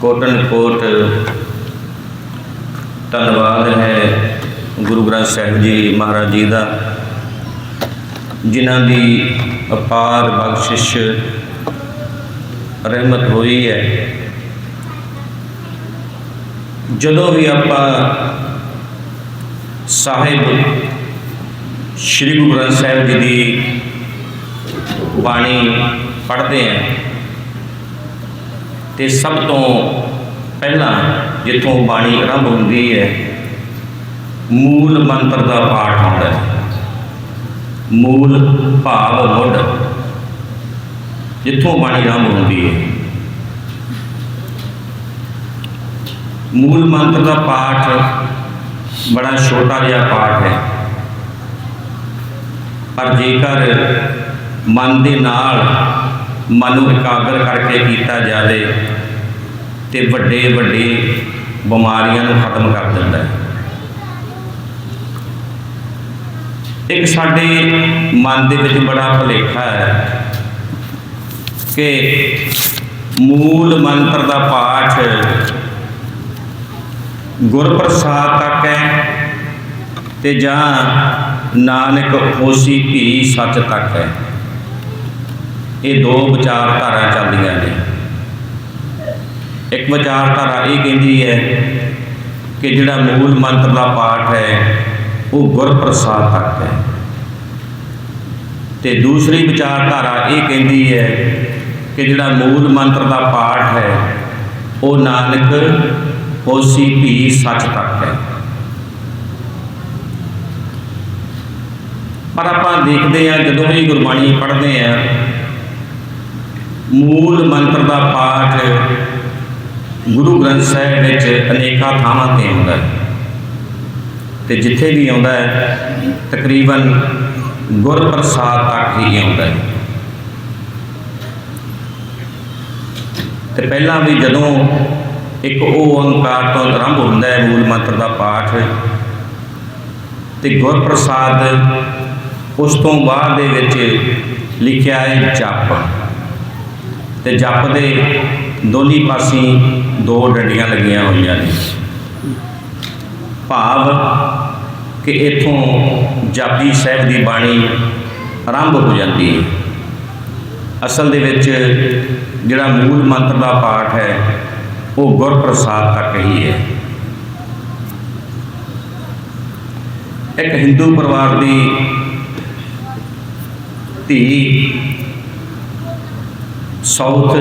Cotton ਕੋਟ, ਧੰਨਵਾਦ ਹੈ ਗੁਰੂ ਗ੍ਰੰਥ ਸਾਹਿਬ ਜੀ ਮਹਾਰਾਜ ਜੀ ਦਾ, ਜਿਨ੍ਹਾਂ ਦੀ ਅਪਾਰ ਬਖਸ਼ਿਸ਼ ਰਹਿਮਤ ਹੋਈ ਹੈ। ਜਦੋਂ ਵੀ ਆਪਾਂ ਸਾਹਿਬ ਸ੍ਰੀ ਗੁਰੂ ਗ੍ਰੰਥ ਸਾਹਿਬ ਜੀ ਦੀ ਬਾਣੀ ਪੜ੍ਹਦੇ ਹਾਂ ਤੇ ਸਭ ਤੋਂ ਪਹਿਲਾਂ ਜਿੱਥੋਂ ਬਾਣੀ ਆਰੰਭ ਹੁੰਦੀ ਹੈ, ਮੂਲ ਮੰਤਰ ਦਾ ਪਾਠ ਹੁੰਦਾ ਹੈ। ਮੂਲ ਭਾਵ ਮੁੱਢ, ਜਿੱਥੋਂ ਬਾਣੀ ਆਰੰਭ ਹੁੰਦੀ ਹੈ। ਮੂਲ ਮੰਤਰ ਦਾ ਪਾਠ ਬੜਾ ਛੋਟਾ ਜਿਹਾ ਪਾਠ ਹੈ। ਪਰ ਜੇਕਰ ਮਨ ਦੇ ਨਾਲ ਮਨ ਨੂੰ ਇਕਾਗਰ ਕਰਕੇ ਕੀਤਾ ਜਾਵੇ ਤੇ ਵੱਡੇ ਵੱਡੇ ਬਿਮਾਰੀਆਂ ਨੂੰ ਖਤਮ ਕਰ ਦਿੰਦਾ ਹੈ। ਇੱਕ ਸਾਡੇ ਮਨ ਦੇ ਵਿੱਚ ਬੜਾ ਭੁਲੇਖਾ ਹੈ ਕਿ ਮੂਲ ਮੰਤਰ ਦਾ ਪਾਠ ਗੁਰਪ੍ਰਸਾਦ ਤੱਕ ਹੈ ਤੇ ਜਾਂ ਨਾਨਕ ਹੋਸੀ ਭੀ ਸੱਚ ਤੱਕ ਹੈ। ਇਹ ਦੋ ਵਿਚਾਰਧਾਰਾ ਚੱਲਦੀਆਂ ਨੇ। ਇੱਕ ਵਿਚਾਰਧਾਰਾ ਇਹ ਕਹਿੰਦੀ ਹੈ ਕਿ ਜਿਹੜਾ ਮੂਲ ਮੰਤਰ ਦਾ ਪਾਠ ਹੈ, ਉਹ ਗੁਰਪ੍ਰਸਾਦ ਤੱਕ ਹੈ। ਤੇ ਦੂਸਰੀ ਵਿਚਾਰਧਾਰਾ ਇਹ ਕਹਿੰਦੀ ਹੈ ਕਿ ਜਿਹੜਾ ਮੂਲ ਮੰਤਰ ਦਾ ਪਾਠ ਹੈ, ਉਹ ਨਾਨਕ ਹੋਸੀ ਭੀ ਸੱਚ ਤੱਕ ਹੈ। ਪਰ ਆਪਾਂ ਦੇਖਦੇ ਹਾਂ, ਜਦੋਂ ਵੀ ਗੁਰਬਾਣੀ ਪੜ੍ਹਦੇ ਹਾਂ, ਮੂਲ ਮੰਤਰ ਦਾ ਪਾਠ ਗੁਰੂ ਗ੍ਰੰਥ ਸਾਹਿਬ ਵਿੱਚ ਅਨੇਕਾਂ ਥਾਵਾਂ ਤੇ ਆਉਂਦਾ ਹੈ। ਤੇ ਜਿੱਥੇ ਵੀ ਆਉਂਦਾ ਹੈ, ਤਕਰੀਬਨ ਗੁਰਪ੍ਰਸਾਦ ਤੱਕ ਹੀ ਆਉਂਦਾ ਹੈ। ਤੇ ਪਹਿਲਾਂ ਵੀ ਜਦੋਂ ਇੱਕ ਉਹ ਓੰਕਾਰ ਤੋਂ ਆਰੰਭ ਹੁੰਦਾ ਹੈ, ਮੂਲ ਮੰਤਰ ਦਾ ਪਾਠ, ਤੇ ਗੁਰਪ੍ਰਸਾਦ ਉਸ ਤੋਂ ਬਾਅਦ ਦੇ ਵਿੱਚ ਲਿਖਿਆ ਹੈ ਜਪ। ਤੇ ਜਪ ਦੇ ਦੋਨੀ ਪਾਸੀ ਦੋ ਡੰਡੀਆਂ ਲੱਗੀਆਂ ਹੋਈਆਂ ਨੇ। ਭਾਵ ਕਿ ਇਥੋਂ ਜਾਪੀ ਸਾਹਿਬ ਦੀ ਬਾਣੀ ਆਰੰਭ ਹੋ ਜਾਂਦੀ ਹੈ। ਅਸਲ ਦੇ ਵਿੱਚ ਜਿਹੜਾ ਮੂਲ ਮੰਤਰ ਦਾ ਪਾਠ ਹੈ, ਉਹ ਗੁਰਪ੍ਰਸਾਦ ਤੱਕ ਹੀ ਹੈ। ਇੱਕ ਹਿੰਦੂ ਪਰਿਵਾਰ ਦੀ ਧੀ ਸਾਊਥ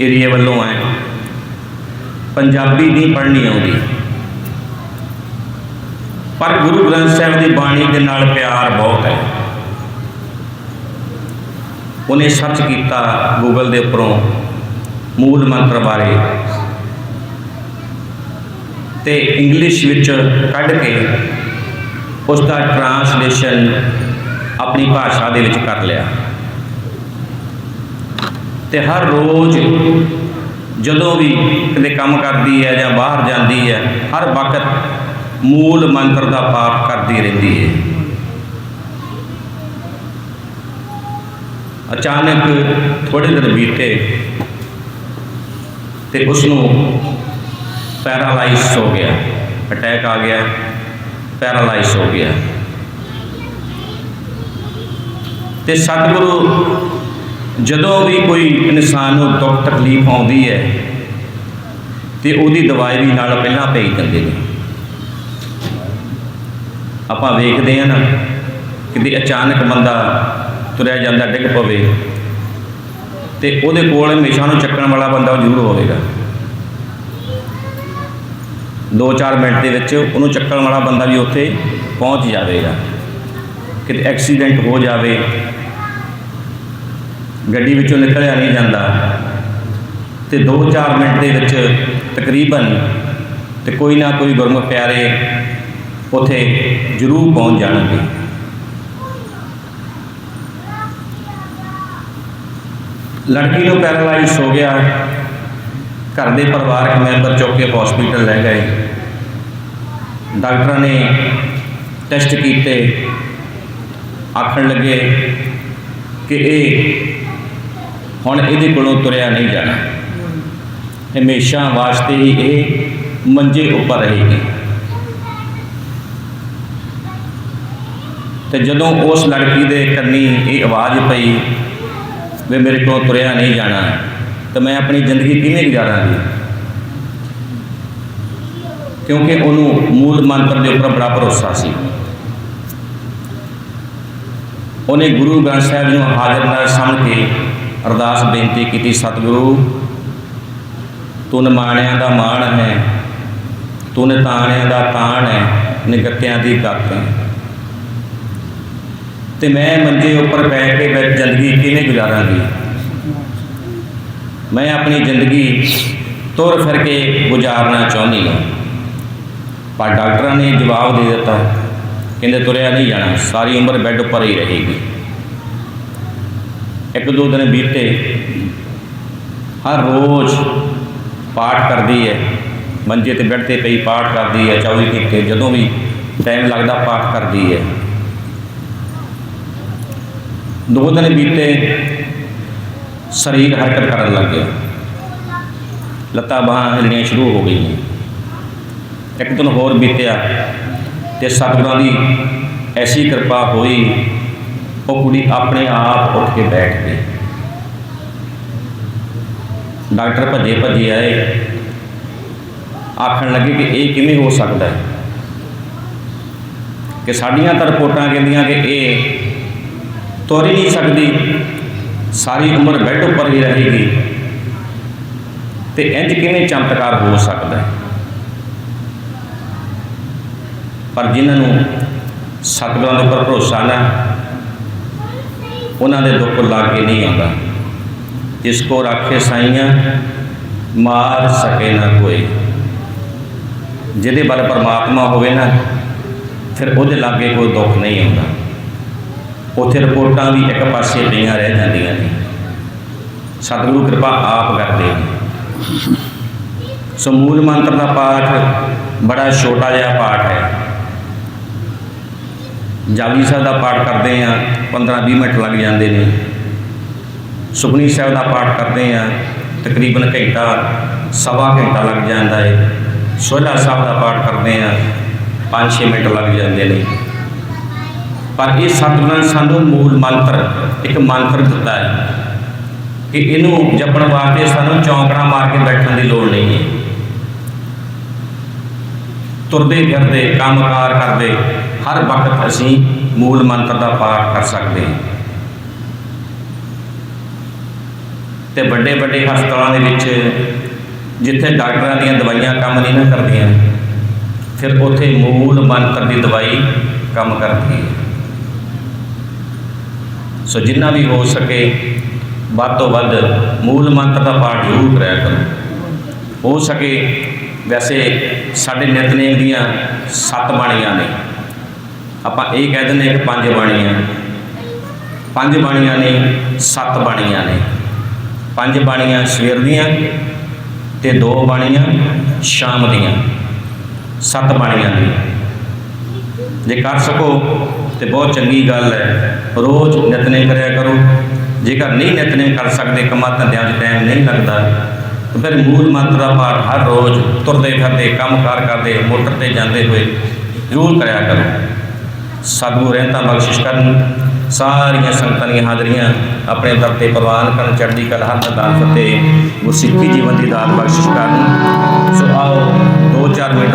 ਏਰੀਆ ਵੱਲੋਂ ਹੈ। ਪੰਜਾਬੀ ਨਹੀਂ ਪੜ੍ਹਨੀ ਆਉਂਦੀ। ਪਰ ਗੁਰੂ ਗ੍ਰੰਥ ਸਾਹਿਬ ਦੀ ਬਾਣੀ ਦੇ ਨਾਲ ਪਿਆਰ ਬਹੁਤ ਹੈ। ਉਹਨੇ ਸਰਚ ਕੀਤਾ ਗੂਗਲ ਦੇ ਉੱਪਰੋਂ ਮੂਲ ਮੰਤਰ ਬਾਰੇ। ਤੇ ਇੰਗਲਿਸ਼ ਵਿੱਚ ਕੱਢ ਕੇ ਉਸ ਦਾ ਟ੍ਰਾਂਸਲੇਸ਼ਨ ਆਪਣੀ ਭਾਸ਼ਾ ਦੇ ਵਿੱਚ ਕਰ ਲਿਆ। ਤੇ ਹਰ ਰੋਜ਼ ਜਦੋਂ ਵੀ ਕਿਤੇ ਕੰਮ ਕਰਦੀ ਹੈ ਜਾਂ ਬਾਹਰ ਜਾਂਦੀ ਹੈ, ਹਰ ਵਕਤ ਮੂਲ ਮੰਤਰ ਦਾ ਪਾਠ ਕਰਦੀ ਰਹਿੰਦੀ ਹੈ। ਅਚਾਨਕ ਥੋੜੇ ਦਿਨ ਬੀਤੇ ਤੇ ਉਸ ਨੂੰ ਪੈਰਾਲਾਈਜ਼ ਹੋ ਗਿਆ। ਅਟੈਕ ਆ ਗਿਆ, ਪੈਰਾਲਾਈਜ਼ ਹੋ ਗਿਆ। ਤੇ ਸਤਿਗੁਰੂ ਜਦੋਂ ਵੀ ਕੋਈ ਇਨਸਾਨ ਨੂੰ ਦੁੱਖ ਤਕਲੀਫ ਆਉਂਦੀ ਹੈ, ਤੇ ਉਹਦੀ ਦਵਾਈ ਵੀ ਨਾਲ ਪਹਿਲਾਂ ਭੇਜ ਦਿੰਦੇ ਨੇ। ਆਪਾਂ ਵੇਖਦੇ ਆ ਨਾ, ਕਿਤੇ ਅਚਾਨਕ ਬੰਦਾ ਤੁਰਿਆ ਜਾਂਦਾ, ਡਿੱਗ ਪਵੇ, ਤੇ ਉਹਦੇ ਕੋਲ ਹਮੇਸ਼ਾ ਨੂੰ ਚੱਕਣ ਵਾਲਾ ਬੰਦਾ ਜ਼ਰੂਰ ਹੋਵੇਗਾ। 2-4 ਮਿੰਟ ਦੇ ਵਿੱਚ ਉਹਨੂੰ ਚੱਕਣ ਵਾਲਾ ਬੰਦਾ ਵੀ ਉੱਥੇ ਪਹੁੰਚ ਜਾਵੇਗਾ। ਕਿਤੇ ਐਕਸੀਡੈਂਟ ਹੋ ਜਾਵੇ ਗੱਡੀ ਵਿੱਚੋਂ ਨਿਕਲਿਆ ਨਹੀਂ ਜਾਂਦਾ। ਤੇ 2-4 ਮਿੰਟ ਦੇ ਵਿੱਚ ਤਕਰੀਬਨ ਤੇ ਕੋਈ ਨਾ ਕੋਈ ਗੁਰਮੁਖ ਪਿਆਰੇ ਉਥੇ ਜ਼ਰੂਰ ਪਹੁੰਚ ਜਾਣਗੇ। ਲੜਕੀ ਨੂੰ ਪੈਰਾਲਾਈਜ਼ ਹੋ ਗਿਆ। ਘਰ ਦੇ ਪਰਿਵਾਰਕ ਮੈਂਬਰ ਚੁੱਕ ਕੇ ਹਸਪੀਟਲ ਲੈ ਗਏ। ਡਾਕਟਰਾਂ ਨੇ ਟੈਸਟ ਕੀਤੇ। ਆਖਣ ਲੱਗੇ ਕਿ ਇਹ ਹੁਣ ਇਹਦੇ ਕੋਲੋਂ ਤੁਰਿਆ ਨਹੀਂ ਜਾਣਾ। ਹਮੇਸ਼ਾ ਵਾਸਤੇ ਹੀ ਇਹ ਮੰਜੇ ਉੱਪਰ ਰਹੇਗੀ। ਤੇ ਜਦੋਂ ਉਸ ਲੜਕੀ ਦੇ ਕੰਨੀ ਇਹ ਆਵਾਜ਼ ਪਈ ਵੀ ਮੇਰੇ ਕੋਲ ਤੁਰਿਆ ਨਹੀਂ ਜਾਣਾ, ਤਾਂ ਮੈਂ ਆਪਣੀ ਜ਼ਿੰਦਗੀ ਕਿਵੇਂ ਗੁਜ਼ਾਰਾਂਗੀ? ਕਿਉਂਕਿ ਉਹਨੂੰ ਮੂਲ ਮੰਤਰ ਦੇ ਉੱਪਰ ਬੜਾ ਭਰੋਸਾ ਸੀ। ਉਹਨੇ ਗੁਰੂ ਗ੍ਰੰਥ ਸਾਹਿਬ ਨੂੰ ਹਾਜ਼ਰ ਨਾਲ ਸਮਝ ਕੇ ਅਰਦਾਸ ਬੇਨਤੀ ਕੀਤੀ, ਸਤਿਗੁਰੂ, ਤੂੰ ਨਿਮਾਣਿਆਂ ਦਾ ਮਾਣ ਹੈ, ਤੂੰ ਨਿਤਾਣਿਆਂ ਦਾ ਤਾਣ ਹੈ ਨਿਗਤਿਆਂ ਦੀ ਗੱਤ ਹੈ। ਤੇ ਮੈਂ ਮੰਜੇ ਉੱਪਰ ਬੈ ਕੇ ਮੈਂ ਜ਼ਿੰਦਗੀ ਕਿਵੇਂ ਗੁਜ਼ਾਰਾਂਗੀ? ਮੈਂ ਆਪਣੀ ਜ਼ਿੰਦਗੀ ਤੁਰ ਫਿਰ ਕੇ ਗੁਜ਼ਾਰਨਾ ਚਾਹੁੰਦੀ ਹਾਂ। ਪਰ ਡਾਕਟਰਾਂ ਨੇ ਜਵਾਬ ਦੇ ਦਿੱਤਾ, ਕਹਿੰਦੇ ਤੁਰਿਆ ਨਹੀਂ ਜਾਣਾ, ਸਾਰੀ ਉਮਰ ਬੈੱਡ ਉੱਪਰ ਹੀ ਰਹੇਗੀ। ਇੱਕ ਦੋ ਦਿਨ ਬੀਤੇ। ਹਰ ਰੋਜ਼ ਪਾਠ ਕਰਦੀ ਹੈ ਮੰਜੇ ਤੇ ਬੈੱਡ ਤੇ ਪਈ ਪਾਠ ਕਰਦੀ ਹੈ 24 ਘੰਟੇ ਜਦੋਂ ਵੀ ਟਾਈਮ ਲੱਗਦਾ ਪਾਠ ਕਰਦੀ ਹੈ ਦੋ ਦਿਨ ਬੀਤੇ, ਸਰੀਰ ਹਰਕਤ ਕਰਨ ਲੱਗ ਗਿਆ। ਲੱਤਾਂ ਬਾਹਾਂ ਹਿਲਣੀਆਂ ਸ਼ੁਰੂ ਹੋ ਗਈਆਂ। ਇੱਕ ਦਿਨ ਹੋਰ ਬੀਤਿਆ ਤੇ ਸਤਿਗੁਰਾਂ ਦੀ ਐਸੀ ਕਿਰਪਾ ਹੋਈ ਉਹ ਕੁੜੀ ਆਪਣੇ ਆਪ ਉੱਠ ਕੇ ਬੈਠ ਗਈ। ਡਾਕਟਰ ਭੱਜੇ ਭੱਜੇ ਆਏ। ਆਖਣ ਲੱਗੇ ਕਿ ਇਹ ਕਿਵੇਂ ਹੋ ਸਕਦਾ ਹੈ? ਕਿ ਸਾਡੀਆਂ ਤਾਂ ਰਿਪੋਰਟਾਂ ਕਹਿੰਦੀਆਂ ਕਿ ਇਹ ਤੁਰ ਹੀ ਨਹੀਂ ਸਕਦੀ। ਸਾਰੀ ਉਮਰ ਬੈੱਡ ਉੱਪਰ ਹੀ ਰਹੇਗੀ। ਤੇ ਇੰਜ ਕਿਵੇਂ ਚਮਤਕਾਰ ਹੋ ਸਕਦਾ ਹੈ? ਪਰ ਜਿਨ੍ਹਾਂ ਨੂੰ ਸਤਿਗੁਰਾਂ ਦੇ ਉੱਪਰ ਭਰੋਸਾ ਨਾ ਉਹਨਾਂ ਦੇ ਦੁੱਖ ਲਾਗੇ ਨਹੀਂ ਆਉਂਦਾ। ਜਿਸ ਕੋ ਰਾਖੇ ਸਾਈਆਂ, ਮਾਰ ਸਕੇ ਨਾ ਕੋਈ। ਜਿਹਦੇ ਬਲ ਪਰਮਾਤਮਾ ਹੋਵੇ ਨਾ, ਫਿਰ ਉਹਦੇ ਲਾਗੇ ਕੋਈ ਦੁੱਖ ਨਹੀਂ ਆਉਂਦਾ। ਉੱਥੇ ਰਿਪੋਰਟਾਂ ਵੀ ਇੱਕ ਪਾਸੇ ਪਈਆਂ ਰਹਿ ਜਾਂਦੀਆਂ ਨੇ। ਸਤਿਗੁਰੂ ਕਿਰਪਾ ਆਪ ਕਰਦੇ ਨੇ। ਸੋ ਮੂਲ ਮੰਤਰ ਦਾ ਪਾਠ ਬੜਾ ਛੋਟਾ ਜਿਹਾ ਪਾਠ ਹੈ। ਜਾਲੀ ਸਾਹਿਬ ਦਾ ਪਾਠ ਕਰਦੇ ਆ 15-20 ਮਿੰਟ ਲੱਗ ਜਾਂਦੇ ਨੇ। ਸੁਖਨੀ ਸਾਹਿਬ ਦਾ ਪਾਠ ਕਰਦੇ ਆ ਤਕਰੀਬਨ ਘੰਟਾ, ਸਵਾ ਘੰਟਾ ਲੱਗ ਜਾਂਦਾ ਹੈ ਸੋਹਲਾ ਸਾਹਿਬ ਦਾ ਪਾਠ ਕਰਦੇ ਆ 5-6 ਮਿੰਟ ਲੱਗ ਜਾਂਦੇ ਨੇ। ਪਰ ਇਹ ਸਤਿਗੁਰਾਂ ਸਾਨੂੰ ਮੂਲ ਮੰਤਰ, ਇੱਕ ਮੰਤਰ ਦਿੱਤਾ ਹੈ ਕਿ ਇਹਨੂੰ ਜਪਣ ਵਾਸਤੇ ਸਾਨੂੰ ਚੌਂਕੜਾ ਮਾਰ ਕੇ ਬੈਠਣ ਦੀ ਲੋੜ ਨਹੀਂ ਹੈ। ਤੁਰਦੇ ਫਿਰਦੇ, ਕੰਮਕਾਰ ਕਰਦੇ ਹਰ ਵਕਤ ਅਸੀਂ ਮੂਲ ਮੰਤਰ ਦਾ ਪਾਠ ਕਰ ਸਕਦੇ ਹਾਂ। ਤੇ ਵੱਡੇ ਵੱਡੇ ਹਸਪਤਾਲਾਂ ਦੇ ਵਿੱਚ ਜਿੱਥੇ ਡਾਕਟਰਾਂ ਦੀਆਂ ਦਵਾਈਆਂ ਕੰਮ ਨਹੀਂ ਨਾ ਕਰਦੀਆਂ, ਫਿਰ ਉੱਥੇ ਮੂਲ ਮੰਤਰ ਦੀ ਦਵਾਈ ਕੰਮ ਕਰਦੀ ਹੈ। ਸੋ ਜਿੰਨਾ ਵੀ ਹੋ ਸਕੇ, ਵੱਧ ਤੋਂ ਵੱਧ ਮੂਲ ਮੰਤਰ ਦਾ ਪਾਠ ਜ਼ਰੂਰ ਕਰਿਆ ਕਰੋ। ਹੋ ਸਕੇ, ਵੈਸੇ ਸਾਡੇ ਨਿਤਨੇਮ ਦੀਆਂ ਸੱਤ ਬਾਣੀਆਂ ਨੇ। ਆਪਾਂ ਇਹ ਕਹਿ ਦਿੰਦੇ ਹਾਂ ਕਿ ਪੰਜ ਬਾਣੀਆਂ। ਪੰਜ ਬਾਣੀਆਂ ਨੇ, ਸੱਤ ਬਾਣੀਆਂ ਨੇ। ਪੰਜ ਬਾਣੀਆਂ ਸਵੇਰ ਦੀਆਂ ਤੇ ਦੋ ਬਾਣੀਆਂ ਸ਼ਾਮ ਦੀਆਂ। ਸੱਤ ਬਾਣੀਆਂ ਨੇ। ਜੇ ਕਰ ਸਕੋ ਤੇ ਬਹੁਤ ਚੰਗੀ ਗੱਲ ਹੈ। ਰੋਜ਼ ਨਿਤਨੇਮ ਕਰਿਆ ਕਰੋ। ਜੇਕਰ ਨਹੀਂ ਨਿਤਨੇਮ ਕਰ ਸਕਦੇ, ਕੰਮਾਂ ਧੰਦਿਆਂ 'ਚ ਟਾਈਮ ਨਹੀਂ ਲੱਗਦਾ ਫਿਰ ਮੂਲ ਮੰਤਰ ਦਾ ਪਾਠ ਹਰ ਰੋਜ਼ ਤੁਰਦੇ ਫਿਰਦੇ, ਕੰਮਕਾਰ ਕਰਦੇ, ਮੋਟਰ ਤੇ ਜਾਂਦੇ ਹੋਏ ਜ਼ਰੂਰ ਕਰਿਆ ਕਰੋ। ਸਤਿਗੁਰੂ ਰਹਿਮਤਾਂ ਬਖਸ਼ਿਸ਼ ਕਰਨ। ਸਾਰੀਆਂ ਸੰਗਤਾਂ ਦੀਆਂ ਹਾਜ਼ਰੀਆਂ ਆਪਣੇ ਦਰ ਤੇ ਪ੍ਰਵਾਨ ਕਰਨ। ਚੜ੍ਹਦੀ ਕਲਾ ਹੱਥ ਦਾਨ ਫਤਿਹ। ਗੁਰਸਿੱਖੀ ਜੀਵਨ ਦੀ ਦਾਤ ਬਖਸ਼ਿਸ਼ ਕਰਨ। ਸੋ ਆਓ, ਦੋ ਚਾਰ ਮਿੰਟ